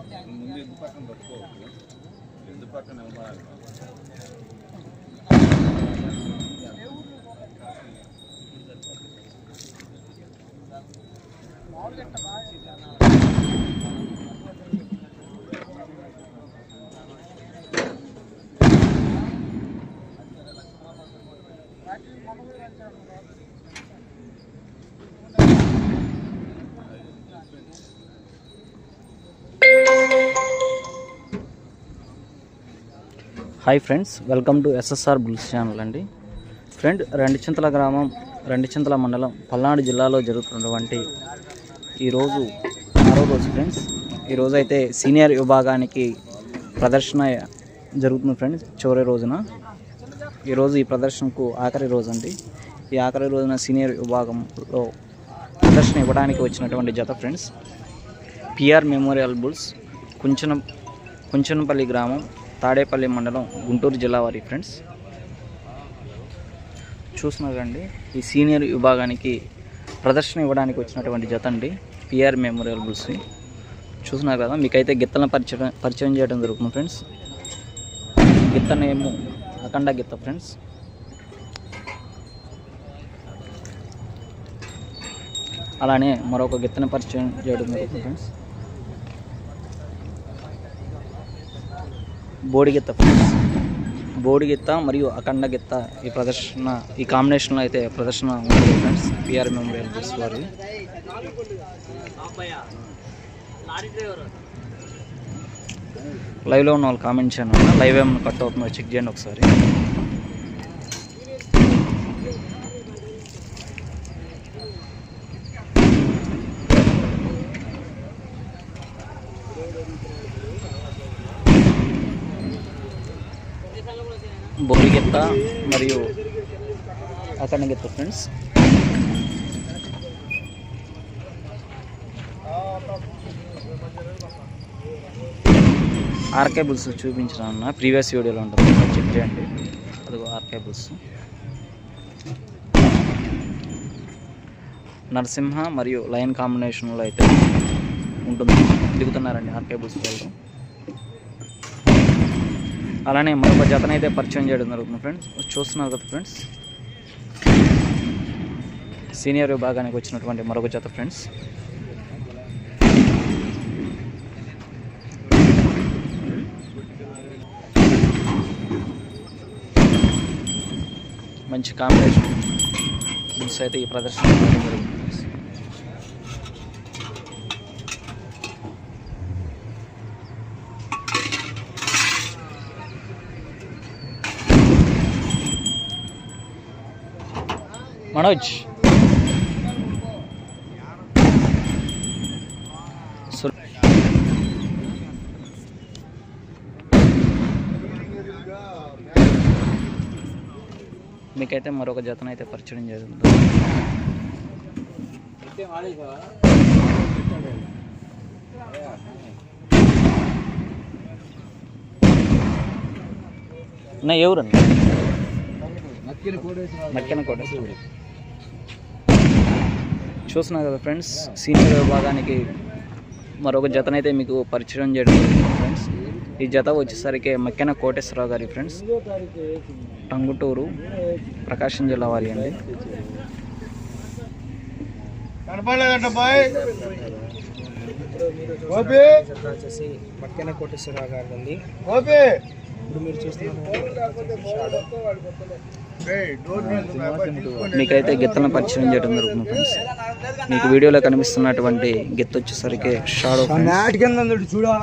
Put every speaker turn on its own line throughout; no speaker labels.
ముందు ఎందుకు పక్కన పట్టుకోవచ్చు ఎందుకు పక్కన ఇవ్వాలి
Hi friends welcome to SSR bulls channel అండి. ఫ్రెండ్ రెండుచింతల గ్రామం రెండుచింతల మండలం పల్నాడు జిల్లాలో జరుగుతున్నటువంటి ఈరోజు మరో రోజు ఫ్రెండ్స్. ఈరోజు అయితే సీనియర్ విభాగానికి ప్రదర్శన జరుగుతుంది ఫ్రెండ్స్ చివరి రోజున. ఈరోజు ఈ ప్రదర్శనకు ఆఖరి రోజు అండి. ఈ ఆఖరి రోజున సీనియర్ విభాగంలో ప్రదర్శన ఇవ్వడానికి వచ్చినటువంటి జత ఫ్రెండ్స్. పిఆర్ మెమోరియల్ బుల్స్ కుంచన కుంచనపల్లి గ్రామం తాడేపల్లి మండలం గుంటూరు జిల్లా వారి ఫ్రెండ్స్. చూస్తున్నారండి ఈ సీనియర్ విభాగానికి ప్రదర్శన ఇవ్వడానికి వచ్చినటువంటి జత అండి పిఆర్ మెమోరియల్ బుల్స్ చూస్తున్నారు కదా మీకైతే గిత్తలను పరిచయం పరిచయం చేయడం జరుగుతుంది ఫ్రెండ్స్. గిత్త నేము అఖండ గిత్త ఫ్రెండ్స్. అలానే మరొక గిత్తను పరిచయం చేయడం జరుగుతుంది ఫ్రెండ్స్. బోడిగిత్త ఫ్రెండ్స్. బోడిగిత్త మరియు అఖండ గిత్త ఈ ప్రదర్శన ఈ కాంబినేషన్లో అయితే ప్రదర్శన ఉంటుంది ఫ్రెండ్స్. పిఆర్ మెమోరియల్ బస్ వారి లైవ్లో ఉన్న వాళ్ళు కామెంట్ చేయండి లైవ్ ఏమైనా కట్ అవుతుందో చెక్ చేయండి ఒకసారి. బోడిగిత్త మరియు అఖండ ఫ్రెండ్స్ ఆర్కేబుల్స్ చూపించిన అన్న ప్రీవియస్ వీడియోలో ఉంటుంది. చెక్ చేయండి. అదిగో ఆర్కేబుల్స్ నరసింహ మరియు లయన్ కాంబినేషన్లో అయితే ఉంటుంది. దిగుతున్నారండి ఆర్కేబుల్స్ వాళ్ళు. అలానే మరొక జతనైతే పరిచయం చేయడం జరుగుతుంది ఫ్రెండ్స్ చూస్తున్నారు కదా ఫ్రెండ్స్ సీనియర్ విభాగానికి వచ్చినటువంటి మరొక జత ఫ్రెండ్స్ మంచి కాంబినేషన్ అయితే ఈ ప్రదర్శన జరుగుతుంది. ఫ్రెండ్స్. మనోజ్ సు- మీకైతే మరొక జతనైతే పరిచయం జరుగుతుంది నా ఎవరండి మక్కెన కోటేశ్వరుడు చూస్తున్నారు కదా ఫ్రెండ్స్ సీనియర్ విభాగానికి మరొక జతనైతే మీకు పరిచయం చేయడం జరుగుతుంది ఫ్రెండ్స్. ఈ జత వచ్చేసరికి మక్కెన కోటేశ్వరరావు గారి ఫ్రెండ్స్. టంగుటూరు ప్రకాశం జిల్లా వారి అండి.
వచ్చేసి మక్కెన కోటేశ్వరరావు గారి ఇప్పుడు మీరు చూస్తున్నారు
మీకైతే గిత్తలను పరిచయం చేయడం జరుగుతుంది ఫ్రెండ్స్. మీకు వీడియోలో కనిపిస్తున్నటువంటి గిత్త వచ్చేసరికి షాడో
చూడా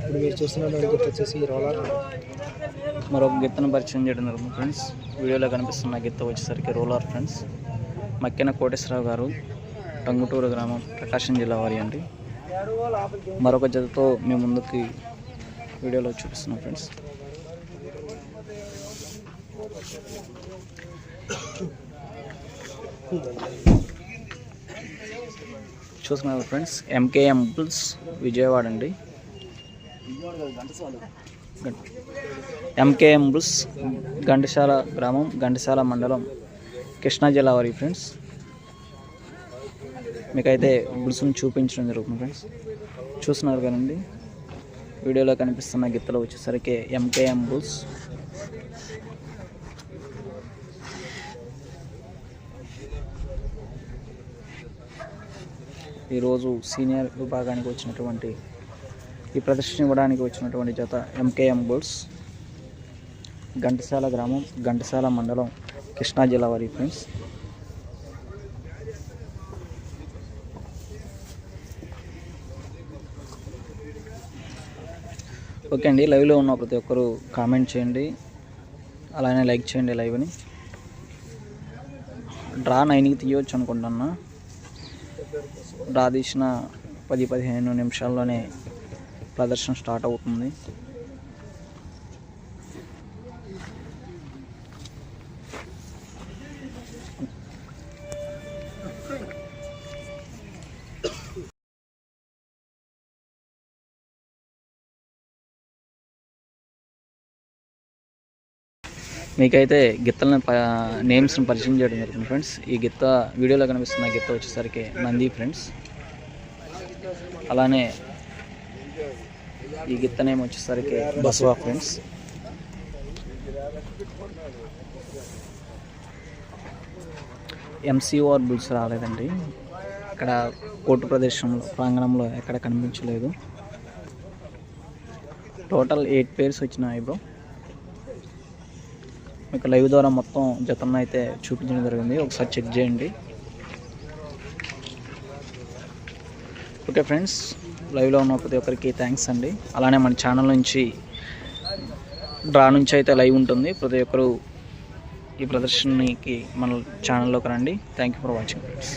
ఇప్పుడు మీరు గిత్త వచ్చేసి రోలర్
మరొక గిత్తను పరిచయం చేయడం జరుగుతుంది ఫ్రెండ్స్ వీడియోలో కనిపిస్తున్న గిత్త వచ్చేసరికి రోలర్ ఫ్రెండ్స్ మక్కెన కోటేశ్వరరావు గారు టంగుటూరు గ్రామం ప్రకాశం జిల్లా వారి అండి. మరొక జతతో మీ ముందుకి వీడియోలో చూపిస్తున్నాం ఫ్రెండ్స్ చూస్తున్నారు ఫ్రెండ్స్ ఎంకే ఎంపుల్స్ విజయవాడ అండి. ఎంకే ఎంపుల్స్ ఘంటసాల గ్రామం ఘంటసాల మండలం కృష్ణా జిల్లా వారి ఫ్రెండ్స్ మీకైతే బుల్స్ని చూపించడం జరుగుతుంది ఫ్రెండ్స్ చూస్తున్నారు కదండి. వీడియోలో కనిపిస్తున్న గిత్తలు వచ్చేసరికి ఎంకేఎం బుల్స్ ఈరోజు సీనియర్ విభాగానికి వచ్చినటువంటి ఈ ప్రదర్శన ఇవ్వడానికి వచ్చినటువంటి జత ఎంకేఎం బుల్స్ ఘంటసాల గ్రామం ఘంటసాల మండలం కృష్ణా జిల్లా వారి ఫ్రెండ్స్. ఓకే అండి లైవ్లో ఉన్న ప్రతి ఒక్కరు కామెంట్ చేయండి. అలానే లైక్ చేయండి లైవ్ని. డ్రా నైన్కి తీయవచ్చు అనుకుంటున్నా. డ్రా తీసిన పది పదిహేను నిమిషాల్లోనే ప్రదర్శన స్టార్ట్ అవుతుంది. మీకైతే గిత్తలను ప నేమ్స్ని పరిచయం చేయడం జరుగుతుంది ఫ్రెండ్స్ ఈ గిత్త వీడియోలో కనిపిస్తున్న గిత్త వచ్చేసరికి నంది ఫ్రెండ్స్ అలానే ఈ గిత్త నేమ్ వచ్చేసరికి బస్వా ఫ్రెండ్స్ ఎంసీఓఆర్ బుల్స్ రాలేదండి. ఇక్కడ కోర్టు ప్రదేశంలో ప్రాంగణంలో ఎక్కడ కనిపించలేదు. టోటల్ ఎయిట్ పేర్స్ వచ్చినాయి బ్రో మీకు లైవ్ ద్వారా మొత్తం జతలను అయితే చూపించడం జరిగింది. ఒకసారి చెక్ చేయండి. ఓకే ఫ్రెండ్స్ లైవ్లో ఉన్న ప్రతి ఒక్కరికి థ్యాంక్స్ అండి. అలానే మన ఛానల్ నుంచి డ్రా నుంచి అయితే లైవ్ ఉంటుంది. ప్రతి ఒక్కరు ఈ ప్రదర్శనకి మన ఛానల్లోకి రండి. Thank you for watching friends